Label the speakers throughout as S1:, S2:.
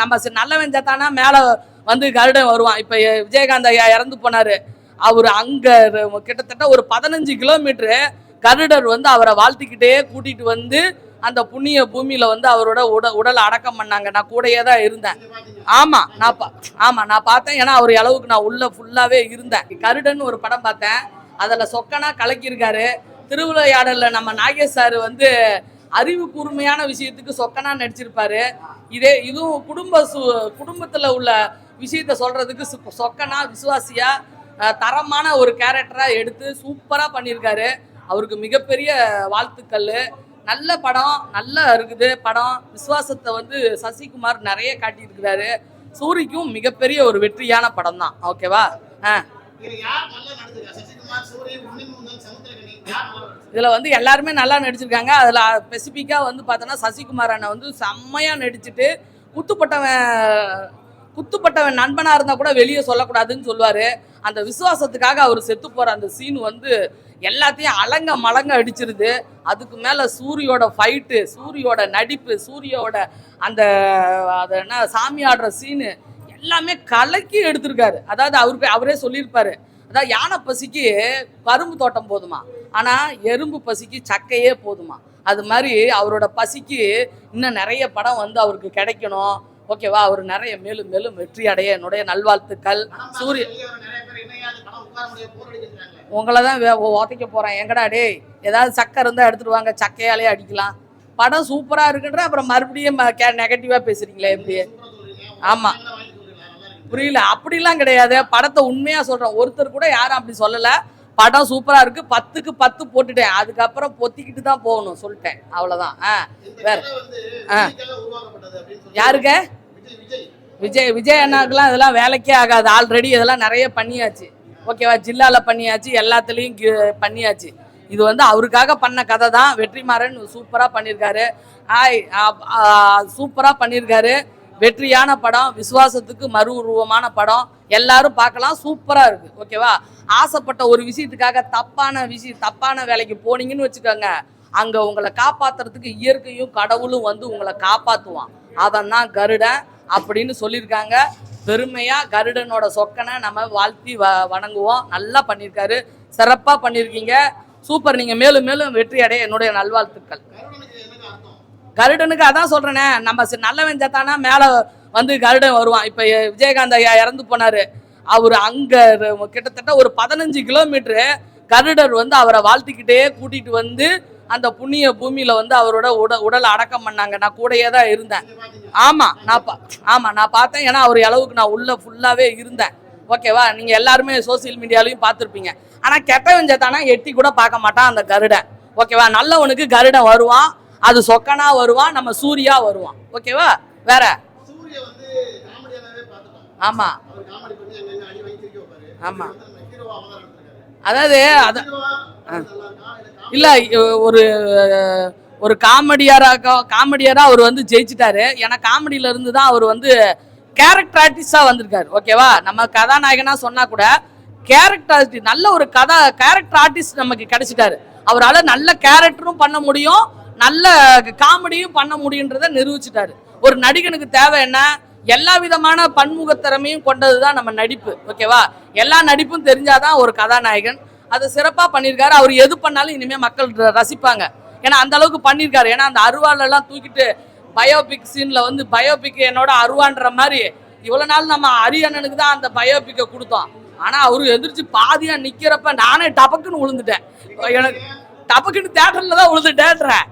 S1: நம்ம நல்லவன் செத்தானா மேலே வந்து கருடன் வருவான். இப்போ விஜயகாந்த் ஐயா இறந்து போனாரு. அவர் அங்கே கிட்டத்தட்ட ஒரு பதினஞ்சு கிலோமீட்டரு கருடர் வந்து அவரை வாழ்த்திக்கிட்டே கூட்டிகிட்டு வந்து அந்த புண்ணிய பூமியில் வந்து அவரோட உட உடலை அடக்கம் பண்ணாங்க. நான் கூடையே தான் இருந்தேன். ஆமாம் நான் பா ஆமாம் நான் பார்த்தேன். ஏன்னா அவர் அளவுக்கு நான் உள்ளே ஃபுல்லாகவே இருந்தேன். கருடன் ஒரு படம் பார்த்தேன். அதில் சொக்கனாக கலக்கியிருக்காரு. திருவிழையாடலில் நம்ம நாகேஷ் சார் வந்து அறிவு கூர்மையான விஷயத்துக்கு சொக்கனா நடிச்சிருப்பாரு. இதே இதுவும் குடும்ப சு குடும்பத்துல உள்ள விஷயத்த சொல்றதுக்கு சொக்கனா விசுவாசியா தரமான ஒரு கேரக்டரா எடுத்து சூப்பரா பண்ணியிருக்காரு அவருக்கு மிகப்பெரிய வாழ்த்துக்கள். நல்ல படம் நல்லா இருக்குது படம். விசுவாசத்தை வந்து சசிகுமார் நிறைய காட்டியிருக்கிறாரு. சூரிக்கும் மிகப்பெரிய ஒரு வெற்றியான படம் தான் ஓகேவா? ஆ.
S2: இதில்
S1: வந்து எல்லாருமே நல்லா நடிச்சிருக்காங்க. அதில் ஸ்பெசிஃபிக்காக வந்து பார்த்தோன்னா சசிகுமார் அண்ணன் வந்து செம்மையாக நடிச்சுட்டு குத்துப்பட்டவன் குத்துப்பட்டவன் நண்பனாக இருந்தால் கூட வெளியே சொல்லக்கூடாதுன்னு சொல்லுவார். அந்த விசுவாசத்துக்காக அவர் செத்து போகிற அந்த சீன் வந்து எல்லாத்தையும் அலங்க மலங்க அடிச்சிருது. அதுக்கு மேலே சூரியோட ஃபைட்டு சூரியோட நடிப்பு சூரியோட அந்த அது என்ன சாமி ஆடுற சீனு எல்லாமே கலக்கி எடுத்திருக்காரு. அதாவது அவர் போய் அவரே சொல்லியிருப்பாரு. அதாவது யானை பசிக்கு கரும்பு தோட்டம் போதுமா? ஆனால் எறும்பு பசிக்கு சக்கையே போதுமா? அது மாதிரி அவரோட பசிக்கு இன்னும் நிறைய படம் வந்து அவருக்கு கிடைக்கணும். ஓகேவா? அவர் நிறைய மேலும் மேலும் வெற்றி அடைய என்னுடைய நல்வாழ்த்துக்கள். சூரிய உங்களை தான் உதைக்க போகிறேன் எங்கடா டேய்? ஏதாவது சக்கை இருந்தால் எடுத்துட்டு வாங்க சக்கையாலே அடிக்கலாம். படம் சூப்பராக இருக்குன்ற அப்புறம் மறுபடியும் நெகட்டிவாக பேசுறீங்களே எப்படி
S2: சூப்பரா
S1: புரியல. அப்படிலாம் கிடையாது. படத்தை உண்மையா சொல்றேன். ஒருத்தர் கூட யாரும் அப்படி சொல்லல. படம் சூப்பரா இருக்கு. பத்துக்கு பத்து போட்டுட்டேன். அதுக்கப்புறம் பொத்திக்கிட்டு தான் போகணும் சொல்லிட்டேன். அவ்வளவுதான். ஆ வேற. ஆ. யாருங்க
S2: விஜய் விஜய்.
S1: அண்ணாக்கெல்லாம் இதெல்லாம் வேலைக்கே ஆகாது. ஆல்ரெடி இதெல்லாம் நிறைய பண்ணியாச்சு. ஓகேவா? ஜில்லால பண்ணியாச்சு. எல்லாத்துலேயும் பண்ணியாச்சு. இது வந்து அவருக்காக பண்ண கதை தான். வெற்றிமாறன் சூப்பராக பண்ணியிருக்காரு ஆய் சூப்பராக பண்ணியிருக்காரு வெற்றியான படம் விசுவாசத்துக்கு மறு உருவமான படம். எல்லாரும் பார்க்கலாம். சூப்பராக இருக்குது ஓகேவா? ஆசைப்பட்ட ஒரு விஷயத்துக்காக தப்பான விஷயம் தப்பான வேலைக்கு போனீங்கன்னு வச்சுக்கோங்க. அங்கே உங்களை காப்பாத்துறதுக்கு இயற்கையும் கடவுளும் வந்து உங்களை காப்பாற்றுவான் அதன் தான் கருடன் அப்படின்னு சொல்லியிருக்காங்க. பெருமையாக கருடனோட சொக்கனை நம்ம வாழ்த்தி வ வணங்குவோம். நல்லா பண்ணியிருக்காரு. சிறப்பாக பண்ணியிருக்கீங்க. சூப்பர். நீங்கள் மேலும் மேலும் வெற்றி அடைய என்னுடைய நல்வாழ்த்துக்கள். கருடனுக்கு அதான் சொல்றேனே நம்ம நல்லவன் செத்தானா மேல வந்து கருடன் வருவான். இப்ப விஜயகாந்த் ஐயா இறந்து போனாரு. அவர் அங்க கிட்டத்தட்ட ஒரு பதினஞ்சு கிலோமீட்டரு கருடர் வந்து அவரை வாழ்த்திக்கிட்டே கூட்டிட்டு வந்து அந்த புண்ணிய பூமியில வந்து அவரோட உட உடலை அடக்கம் பண்ணாங்க. நான் கூடயே தான் இருந்தேன்.
S2: ஆமாம்
S1: ஆமா நான் பா ஆமா நான் பார்த்தேன். ஏன்னா அவர் அளவுக்கு நான் உள்ள ஃபுல்லாவே இருந்தேன். ஓகேவா நீங்க எல்லாருமே சோசியல் மீடியாலையும் பார்த்துருப்பீங்க. ஆனா கெட்டவன் செத்தானா எட்டி கூட பார்க்க மாட்டான் அந்த கருடன். ஓகேவா நல்லவனுக்கு கருடன் வருவான். அது சொக்கனா வருவான் நம்ம சூர்யா வருவான். ஓகேவா? வேற? ஆமா. ஆமா. அதாவது அது
S2: இல்ல
S1: ஒரு ஒரு காமெடியரா காமெடியரா அவர் வந்து ஜெயிச்சிட்டாரு. ஏன்னா காமெடியில இருந்து தான் அவர் வந்து கேரக்டர் ஆர்டிஸ்டா வந்திருக்காரு. ஓகேவா? நம்ம கதாநாயகனா சொன்னா கூட கேரக்டர் ஆர்டிஸ்ட் நல்ல ஒரு கதா கேரக்டர் ஆர்டிஸ்ட் நமக்கு கிடைச்சிட்டாரு. அவரால நல்ல கேரக்டரும் பண்ண முடியும். நல்ல காமெடியும் பண்ண முடியுன்றதை நிரூபிச்சிட்டாரு. ஒரு நடிகனுக்கு தேவை என்ன? எல்லா விதமான பன்முகத்திறமையும் கொண்டது தான் நம்ம நடிப்பு. ஓகேவா எல்லா நடிப்பும் தெரிஞ்சாதான் ஒரு கதாநாயகன். அதை சிறப்பாக பண்ணியிருக்காரு. அவர் எது பண்ணாலும் இனிமேல் மக்கள் ரசிப்பாங்க. ஏன்னா அந்த அளவுக்கு பண்ணியிருக்காரு. ஏன்னா அந்த அருவாலெல்லாம் தூக்கிட்டு பயோபிக் சீனில் வந்து பயோபிக் என்னோட அருவான்ற மாதிரி இவ்வளோ நாள் நம்ம அரியண்ணனுக்கு தான் அந்த பயோபிக்கை கொடுத்தோம். ஆனால் அவரு எதிர்த்து பாதியாக நிற்கிறப்ப நானே டபக்குன்னு விழுந்துட்டேன் எனக்கு டபக்குன்னு தேட்டரில் தான் விழுந்துட்டேன்றேன்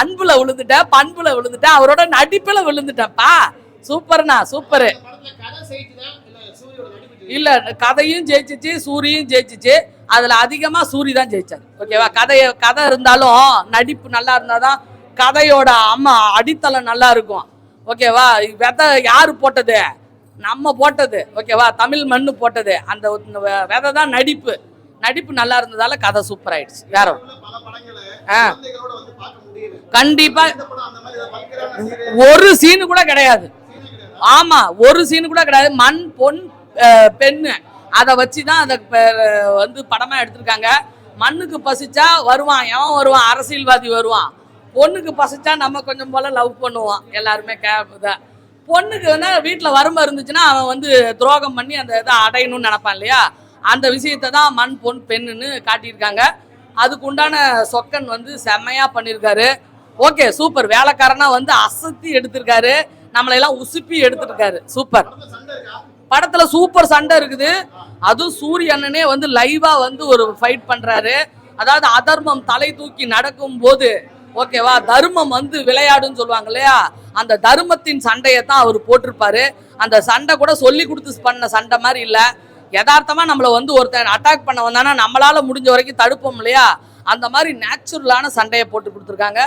S1: அன்புல விழுந்துட்டேன் பண்புல விழுந்துட்டேன் அவரோட நடிப்புல விழுந்துட்டேன்ப்பா சூப்பர்ண்ணா சூப்பரு.
S2: இல்ல
S1: கதையும் ஜெயிச்சிச்சு சூரியும் ஜெயிச்சிச்சு. அதுல அதிகமா சூரி தான் ஜெயிச்சாரு. ஓகேவா? கதைய கதை இருந்தாலும் நடிப்பு நல்லா இருந்தாதான் கதையோட அம்மா அடித்தளம் நல்லா இருக்கும். ஓகேவா? விதை யாரு போட்டது? நம்ம போட்டது. ஓகேவா? தமிழ் மண்ணு போட்டது. அந்த விதை தான் நடிப்பு. நடிப்பு நல்லா இருந்ததால கதை சூப்பர் ஆயிடுச்சு வேற ஆ.
S2: குழந்தைகளோட வந்து பார்க்க முடியல
S1: கண்டிப்பா ஒரு சீனு கூட கிடையாது. ஆமா ஒரு சீனு கூட கிடையாது. மண் பொன் பெண்ணு. அதை வச்சு தான் அதை ப- வந்து படமா எடுத்திருக்காங்க. மண்ணுக்கு பசிச்சா வருவான் எவன் வருவான்? அரசியல்வாதி வருவான். பொண்ணுக்கு பசிச்சா நம்ம கொஞ்சம் போல லவ் பண்ணுவோம் எல்லாருமே கே இதை. பொண்ணுக்கு வந்து வீட்டில் வறுமை இருந்துச்சுன்னா அவன் வந்து துரோகம் பண்ணி அந்த இதை அடையணும்னு நினைப்பான் இல்லையா? அந்த விஷயத்தை தான் மண் பொன் பெண்ணுன்னு காட்டியிருக்காங்க. அதுக்கு உண்டான சொக்கன் வந்து செம்மையா பண்ணியிருக்காரு ஓகே சூப்பர். வேலைக்காரனா வந்து அசத்தி எடுத்திருக்காரு. நம்மளையெல்லாம் உசுப்பி எடுத்திருக்காரு. சூப்பர்.
S2: படத்துல
S1: சூப்பர் சண்டை இருக்குது. அதுவும் சூரிய அண்ணனே வந்து லைவா வந்து ஒரு ஃபைட் பண்றாரு. அதாவது அதர்மம் தலை தூக்கி நடக்கும் போது ஓகேவா தர்மம் வந்து விளையாடுன்னு சொல்லுவாங்க இல்லையா? அந்த தர்மத்தின் சண்டையை தான் அவர் போட்டிருப்பாரு. அந்த சண்டை கூட சொல்லி கொடுத்து பண்ண சண்டை மாதிரி இல்லை. யதார்த்தமாக நம்மளை வந்து ஒருத்தன் அட்டாக் பண்ண வந்தானா நம்மளால் முடிஞ்ச வரைக்கும் தடுப்போம் இல்லையா? அந்த மாதிரி நேச்சுரலான சண்டையை போட்டு கொடுத்துருக்காங்க.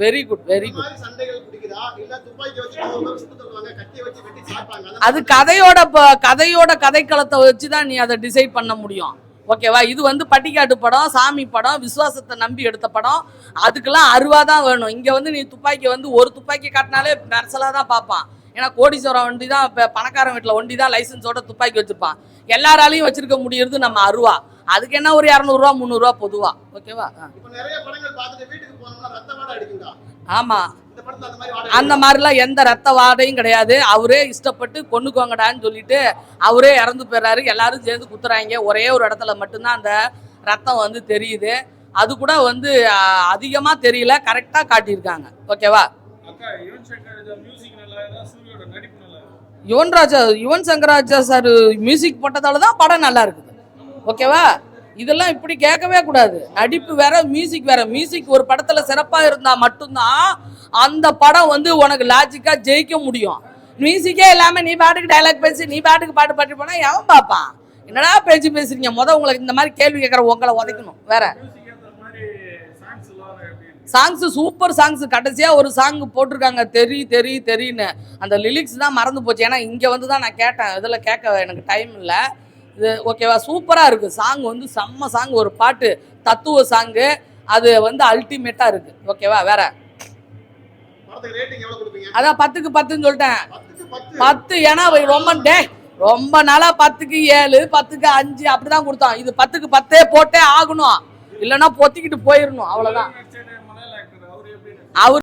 S1: வெரி குட் வெரி குட் அது கதையோட கதையோட கதைக்களத்தை வச்சு தான் நீ அதை டிசைட் பண்ண முடியும். ஓகேவா இது வந்து பட்டிக்காட்டு படம் சாமி படம் விசுவாசத்தை நம்பி எடுத்த படம். அதுக்கெல்லாம் அருவா தான் வேணும். இங்கே வந்து நீ துப்பாக்கி வந்து ஒரு துப்பாக்கி காட்டினாலே மெர்சலாக தான் பார்ப்பான். ஏன்னா கோடீஸ்வரம் வண்டி தான் இப்போ பணக்காரன் வீட்டில் ஒண்டி தான் லைசன்ஸோட துப்பாக்கி வச்சிருப்பான். எல்லாராலையும் வச்சிருக்க முடியறது நம்ம அருவா. அதுக்கு என்ன ஒரு இரநூறுவா முந்நூறுரூவா பொதுவா. ஓகேவா? ஆ.
S2: இப்ப நிறைய படங்கள் பார்த்துட்டு வீட்டுக்கு போனோம்னா ரத்த வாடை அடிக்குதா?
S1: ஆமாம்
S2: இந்த படத்துல அந்த மாதிரி வாடை
S1: அந்த மாதிரிலாம் எந்த ரத்த வாடையும் கிடையாது. அவரே இஷ்டப்பட்டு கொண்டுக்கோங்கடான்னு சொல்லிட்டு அவரே இறந்து போயிடுறாரு எல்லாரும் சேர்ந்து குத்துறாங்க. ஒரே ஒரு இடத்துல மட்டும்தான் அந்த ரத்தம் வந்து தெரியுது. அது கூட வந்து ஆஹ், அதிகமா தெரியல. கரெக்டா காட்டியிருக்காங்க. ஓகேவா
S3: அக்கா யுவன் சங்கர் ராஜா மியூசிக் நல்லா இருந்தா சூரியோட நடிப்பு நல்லா இருக்கு
S1: யுவன் ராஜா யுவன் சங்கர் ராஜா சார் மியூசிக் போட்டதால தான் படம் நல்லா இருக்குது. ஓகேவா இதெல்லாம் இப்படி கேட்கவே கூடாது. நடிப்பு வேற மியூசிக் வேற. மியூசிக் ஒரு படத்துல சிறப்பா இருந்தா மட்டும்தான் அந்த படம் வந்து உனக்கு லாஜிக்கா ஜெயிக்க முடியும். மியூசிக்கே இல்லாம நீ பாட்டுக்கு டைலாக் பேசி நீ பாட்டுக்கு பாட்டு பாட்டு போனா எவன் பார்ப்பான்? என்னடா பேச்சு பேசுறீங்க? முத உங்களுக்கு இந்த மாதிரி கேள்வி கேட்குற உங்களை உதைக்கணும். வேற
S3: மியூசிக் ஏற்ற மாதிரி சாங்ஸ் எல்லாம் எப்படி இருக்கு
S1: சாங்ஸ் சூப்பர் சாங்ஸ் கடைசியா ஒரு சாங் போட்டிருக்காங்க. தெரி தெரி தெரின்னு. அந்த லிரிக்ஸ் தான் மறந்து போச்சு. ஏன்னா இங்க வந்து தான் நான் கேட்டேன். இதில் கேட்க எனக்கு டைம் இல்லை. இது ஓகேவா சூப்பரா இருக்கு. சாங் வந்து செம்ம சாங் ஒரு பாட்டு தத்துவ சாங்கு அது வந்து அல்டிமேட்டா இருக்கு. ஓகேவா வேற. அதான் பத்துக்கு பத்துன்னு சொல்லிட்டேன்.
S2: பத்து.
S1: ஏன்னா ரொம்ப டே ரொம்ப நாளா பத்துக்கு ஏழு பத்துக்கு அஞ்சு அப்படிதான் கொடுத்தான் இது பத்துக்கு பத்தே போட்டே ஆகணும். இல்லைன்னா பொத்திக்கிட்டு போயிடணும் அவ்வளவுதான். ಅವ್ರ